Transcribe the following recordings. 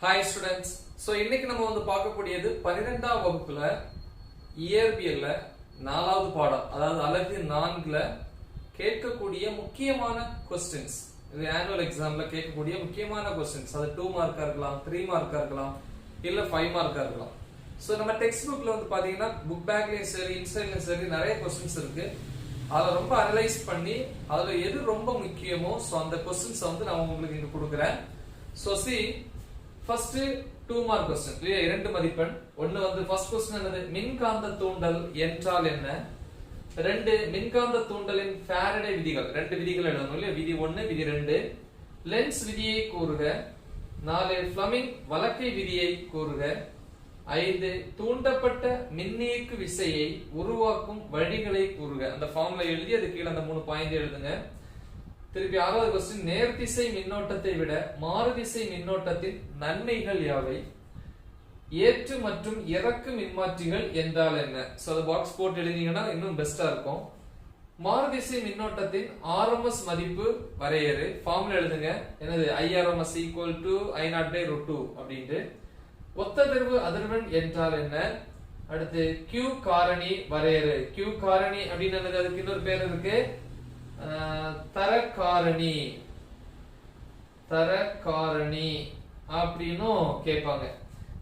Hi students so இன்னைக்கு நம்ம வந்து பார்க்கக்கூடியது பன்னிரெண்டாம் வகுப்புல இயற்பியல்ல நாலாவது பாடம். அதாவது அழகு நான்குல கேட்கக்கூடிய முக்கியமான கொஸ்டின்ஸ் இது ஆனுவல் எக்ஸாம்ல கேட்கக்கூடிய முக்கியமான கொஸ்டின்ஸ் அது டூ மார்க்கா இருக்கலாம் த்ரீ மார்க்கா இருக்கலாம் இல்ல ஃபைவ் மார்க்கா இருக்கலாம். ஸோ நம்ம டெக்ஸ்ட் புக்ல வந்து பாத்தீங்கன்னா புக் பேக்லயும் சரி இன்சைட்லயும் சரி நிறைய கொஸ்டின்ஸ் இருக்கு. அதை ரொம்ப அனலைஸ் பண்ணி அதுல எது ரொம்ப முக்கியமோ ஸோ அந்த கொஸ்டின்ஸ் வந்து நான் உங்களுக்கு இங்க கொடுக்குறேன். So C first two mark question இல்லையா இரண்டு மதிப்பெண். ஒன்னு வந்து ஃபர்ஸ்ட் கொஸ்டின் என்னது? மின்காந்த தூண்டல் என்றால் என்ன? ரெண்டு மின்காந்த தூண்டலின் ஃபேரடே விதிகள். ரெண்டு விதிகள் எழுதணும் இல்லையா? விதி ஒன்னு விதி ரெண்டு. லென்ஸ் விதியை கூறுக. நாலு ஃபிளமிங் வழக்கை விதியை கூறுக. ஐந்து தூண்டப்பட்ட மின்னியக்கு விசையை உருவாக்கும் வழிகளை கூறுக. அந்த ஃபார்ம்ல எழுதி அது கீழே அந்த மூணு பாயிண்ட் எழுதுங்க. திருப்பி ஆறாவது கொஸ்டின் நேர்திசை மின்னோட்டத்தை விட மாறுதிசை மின்னோட்டத்தின் நன்மைகள் யாவை? ஏற்று மற்றும் இறக்கு மின்மாற்றிகள் என்றால் என்ன? சோ அது பாக்ஸ் போட்டு எழுதிங்கன்னா இன்னும் பெஸ்டா இருக்கும். மாறுதிசை மின்னோட்டத்தின் ஆர்எம்எஸ் மதிப்பு வரையறு. ஃபார்ம்ல எழுதுங்க. என்னது? I RMS equal to I naught by root two அப்படின்ட்டு. ஒத்ததிர்வு அதிர்வெண் என்றால் என்ன? அடுத்து கியூ காரணி வரையறு. கியூ காரணி அப்படின்னு அதுக்கு இன்னொரு பேர் இருக்கு. தரக்காரணி. தரக்காரணி அப்படின்னும் கேட்பாங்க.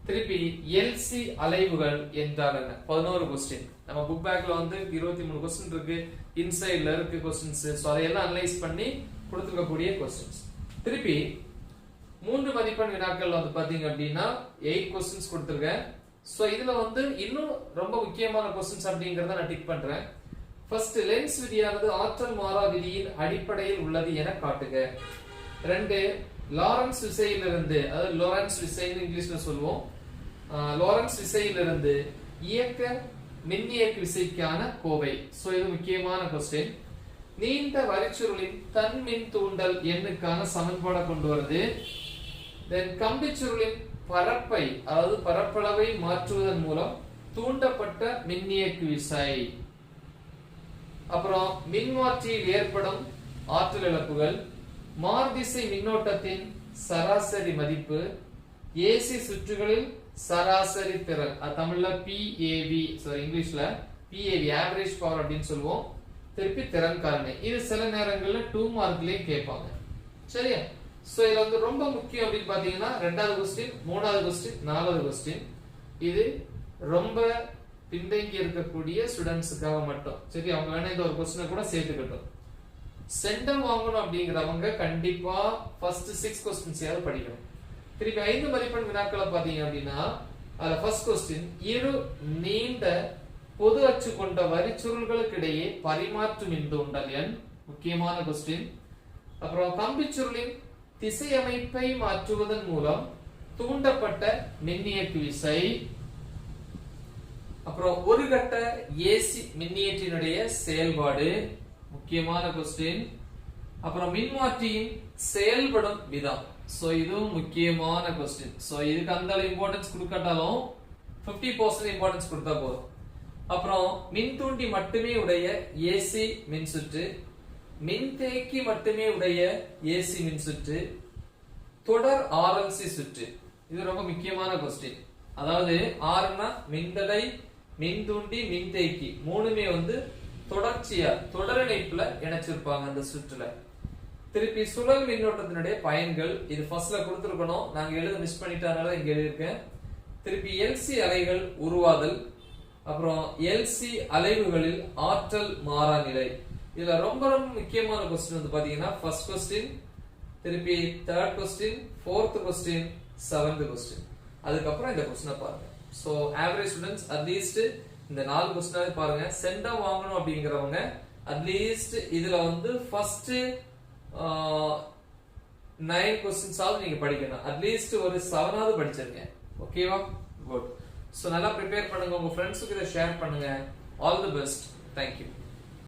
திருப்பி எல்சி அலைவுகள் என்றால் என்ன? பதினோரு கொஸ்டின் நம்ம புக் பேக்ல வந்து இருபத்தி மூணு கொஸ்டின் இருக்கு இன்சைட்ல இருக்கு கொஸ்டின்ஸ் ஸோ அதையெல்லாம் அனலைஸ் பண்ணி கொடுத்துருக்கக்கூடிய கொஸ்டின்ஸ் திருப்பி மூன்று மதிப்பெண் வினாக்கள் வந்து பாத்தீங்க அப்படின்னா எயிட் கொஸ்டின்ஸ் கொடுத்துருக்கேன். ஸோ இதுல வந்து இன்னும் ரொம்ப முக்கியமான கொஸ்டின்ஸ் அப்படிங்கறத நான் டிக் பண்றேன். ஃபர்ஸ்ட் லென்ஸ் விதியானது ஆற்றல் மாறா விதியின் அடிப்படையில் உள்ளது என காட்டுக. ரெண்டு லாரன்ஸ் விசையிலிருந்து அதாவது லாரன்ஸ் விசைன்னு இங்கிலீஷ்ல சொல்லுவோம். லாரன்ஸ் விசையிலிருந்து இயக்க மின்னியக்கு விசைக்கான கோவை. சோ இது முக்கியமான கொஸ்டின் நீண்ட வரிச்சுருளின் தன் மின் தூண்டல் எண்ணுக்கான சமன்பாடை கொண்டு வருது தென் கம்பிச்சுருளின் பரப்பை அதாவது பரப்பளவை மாற்றுவதன் மூலம் தூண்டப்பட்ட மின்னியக்கு விசை. அப்புறம் மின்மாற்றியில் ஏற்படும் ஆற்றல் இழப்புகள் மார்திசை மின்னோட்டத்தின் சராசரி மதிப்பு ஏசி சுற்றுகளில் சராசரி திறன். தமிழ்ல பிஏவி இங்கிலீஷ்ல பிஏவி ஆவரேஜ் பவர் அப்படின்னு சொல்லுவோம். திருப்பி திறன் காரணி. இது சில நேரங்கள்ல டூ மார்க்லயும் கேட்பாங்க. சரியா? சோ இதுல வந்து ரொம்ப முக்கியம் அப்படின்னு பாத்தீங்கன்னா ரெண்டாவது கொஸ்டின் மூணாவது கொஸ்டின் நாலாவது கொஸ்டின் இது ரொம்ப பின்தங்கி இருக்கக்கூடிய ஸ்டூடெண்ட்ஸுக்காக மட்டும். சரி அவங்க வேணா இந்த ஒரு கொஸ்டினை கூட சேர்த்துக்கட்டும். சென்டம் வாங்கணும் அப்படிங்கிறவங்க கண்டிப்பா ஃபர்ஸ்ட் சிக்ஸ் கொஸ்டின்ஸையாவது படிக்கணும். திருப்பி ஐந்து மதிப்பெண் வினாக்களை பாத்தீங்க அப்படின்னா அதுல ஃபர்ஸ்ட் கொஸ்டின் இரு நீண்ட பொது அச்சு கொண்ட வரிச்சுருள்களுக்கு இடையே இன்று உண்டல் எண். முக்கியமான கொஸ்டின் அப்புறம் கம்பிச்சுருளின் திசையமைப்பை மாற்றுவதன் மூலம் தூண்டப்பட்ட மின்னியக்கு விசை. அப்புறம் ஒரு கட்ட ஏசி மின்னியற்றினுடைய செயல்பாடு முக்கியமான கொஸ்டின் அப்புறம் மின்மாற்றியின் செயல்படும் விதம். சோ இதுவும் முக்கியமான கொஸ்டின் சோ இதுக்கு அந்த இம்பார்ட்டன்ஸ் கொடுக்காட்டாலும் 50% பர்சன்ட் இம்பார்ட்டன்ஸ் கொடுத்தா போதும். அப்புறம் மின் தூண்டி மட்டுமே உடைய ஏசி மின்சுற்று மின்தேக்கி மட்டுமே உடைய ஏசி மின்சுற்று தொடர் ஆர்எல்சி சுற்று. இது ரொம்ப முக்கியமான கொஸ்டின் அதாவது ஆறுனா மின்தடை மின் தூண்டி மின் மின்தேக்கி மூணுமே வந்து தொடர்ச்சியா தொடரிணைப்புல இணைச்சிருப்பாங்க அந்த சுற்றுல. திருப்பி சுழல் மின்னோட்டத்தினுடைய பயன்கள் இது ஃபர்ஸ்ட்ல கொடுத்துருக்கணும். நாங்க எழுத மிஸ் பண்ணிட்டனால இங்க எழுதியிருக்கேன். திருப்பி எல்சி அலைகள் உருவாதல் அப்புறம் எல்சி அலைவுகளில் ஆற்றல் மாறா நிலை. இதுல ரொம்ப ரொம்ப முக்கியமான கொஸ்டின் வந்து பாத்தீங்கன்னா ஃபர்ஸ்ட் கொஸ்டின் திருப்பி third question fourth question seventh question அதுக்கப்புறம் இந்த கொஸ்டினை பாருங்க. ஸோ ஆவரேஜ் ஸ்டூடெண்ட்ஸ் அட்லீஸ்ட் இந்த நாலு கொஸ்டினாவே பாருங்க. சென்டா வாங்கணும் அப்படிங்கிறவங்க அட்லீஸ்ட் இதுல வந்து ஃபர்ஸ்ட் நைன் கொஸ்டின்ஸாவது நீங்க படிக்கணும். அட்லீஸ்ட் ஒரு செவனாவது படிச்சிருங்க. ஓகேவா குட் ஸோ நல்லா ப்ரிப்பேர் பண்ணுங்க. உங்க ஃப்ரெண்ட்ஸுக்கு இதை ஷேர் பண்ணுங்க. All the best thank you